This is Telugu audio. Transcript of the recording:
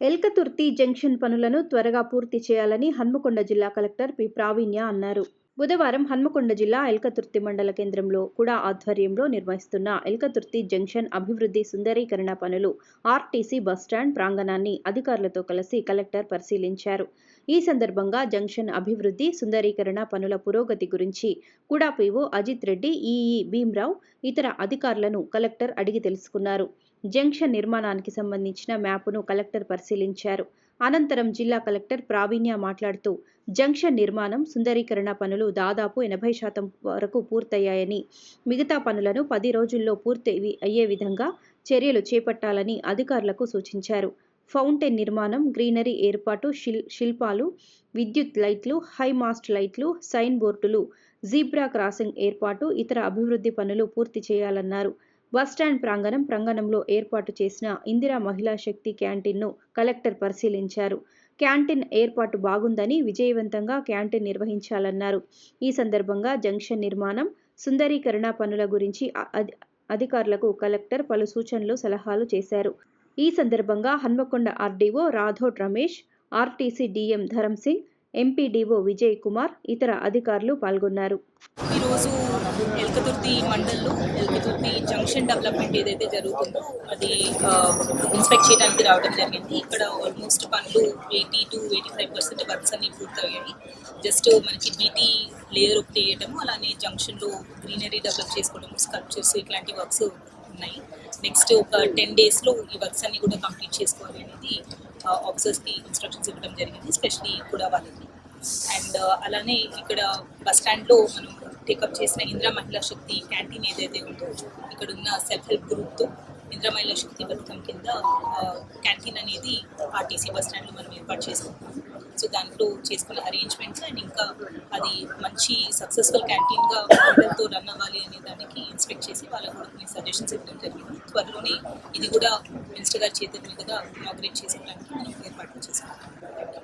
ఎల్కతుర్తి జంక్షన్ పనులను త్వరగా పూర్తి చేయాలని హన్మకొండ జిల్లా కలెక్టర్ పి. ప్రావీణ్య అన్నారు. బుధవారం హన్మకొండ జిల్లా ఎల్కతుర్తి మండల కేంద్రంలో కూడా ఆధ్వర్యంలో నిర్వహిస్తున్న ఎల్కతుర్తి జంక్షన్ అభివృద్ధి సుందరీకరణ పనులు ఆర్టీసీ బస్టాండ్ ప్రాంగణాన్ని అధికారులతో కలిసి కలెక్టర్ పరిశీలించారు. ఈ సందర్భంగా జంక్షన్ అభివృద్ధి సుందరీకరణ పనుల పురోగతి గురించి కూడా పీఓ అజిత్ రెడ్డి ఈఈ భీమ్రావు ఇతర అధికారులను కలెక్టర్ అడిగి తెలుసుకున్నారు. జంక్షన్ నిర్మాణానికి సంబంధించిన మ్యాప్ను కలెక్టర్ పరిశీలించారు. అనంతరం జిల్లా కలెక్టర్ ప్రావీణ్య మాట్లాడుతూ జంక్షన్ నిర్మాణం సుందరీకరణ పనులు దాదాపు ఎనభై శాతం వరకు పూర్తయ్యాయని మిగతా పనులను పది రోజుల్లో పూర్తి అయ్యే విధంగా చర్యలు చేపట్టాలని అధికారులకు సూచించారు. ఫౌంటైన్ నిర్మాణం గ్రీనరీ ఏర్పాటు శిల్ శిల్పాలు విద్యుత్ లైట్లు హై మాస్ట్ లైట్లు సైన్ బోర్డులు జీబ్రా క్రాసింగ్ ఏర్పాటు ఇతర అభివృద్ధి పనులు పూర్తి చేయాలన్నారు. బస్టాండ్ ప్రాంగణం ప్రాంగణంలో ఏర్పాటు చేసిన ఇందిరా మహిళా శక్తి క్యాంటీన్ను కలెక్టర్ పరిశీలించారు. క్యాంటీన్ ఏర్పాటు బాగుందని విజయవంతంగా క్యాంటీన్ నిర్వహించాలన్నారు. ఈ సందర్భంగా జంక్షన్ నిర్మాణం సుందరీకరణ పనుల గురించి అ- అధికారులకు కలెక్టర్ పలు సూచనలు సలహాలు చేశారు. ఈ సందర్భంగా Hanmakonda RDO Rathod Ramesh RTC DM Dharam Singh MPDO Vijay Kumar ఇతర అధికారులు పాల్గొన్నారు. ఈరోజు ఎల్కతుర్తి మండల్లో ఎల్కతుర్తి జంక్షన్ డెవలప్మెంట్ ఏదైతే జరుగుతుందో అది ఇన్స్పెక్ట్ చేయడానికి రావడం జరిగింది. ఇక్కడ ఆల్మోస్ట్ పనులు eighty two eighty five percent works అన్ని పూర్తయ్యాయి. జస్ట్ మనకి బీటీ లేయర్ ఒకటి వేయటము అలానే జంక్షన్లో గ్రీనరీ డెవలప్ చేసుకోవడం స్కల్ప్చర్స్ ఇట్లాంటి వర్క్స్ ఉన్నాయి. నెక్స్ట్ ఒక టెన్ డేస్లో ఈ వర్క్స్ అన్ని కూడా కంప్లీట్ చేసుకోవాలి అనేది ఆఫీసర్స్కి ఇన్స్ట్రక్షన్స్ ఇవ్వడం జరిగింది స్పెషలీ కూడా వాళ్ళకి. అండ్ అలానే ఇక్కడ బస్ స్టాండ్లో మనం టేకప్ చేసిన ఇంద్ర మహిళా శక్తి క్యాంటీన్ ఏదైతే ఉందో ఇక్కడ ఉన్న సెల్ఫ్ హెల్ప్ గ్రూప్తో ఇంద్ర మహిళా శక్తి పథకం కింద క్యాంటీన్ అనేది ఆర్టీసీ బస్ స్టాండ్లో మనం ఏర్పాటు చేసుకుంటాం సో దాంట్లో చేసుకున్న అరేంజ్మెంట్స్ అండ్ ఇంకా అది మంచి సక్సెస్ఫుల్ క్యాంటీన్గా అందరితో రన్ అవ్వాలి అనే దానికి ఇన్స్పెక్ట్ చేసి వాళ్ళకు కూడా కొన్ని సజెషన్స్ ఇవ్వడం జరిగింది. త్వరలోనే ఇది కూడా మినిస్టర్ గారి చేతుల మీదుగా ఇనాగ్రేట్ చేసేదానికి మనం ఏర్పాట్లు చేసుకుంటాం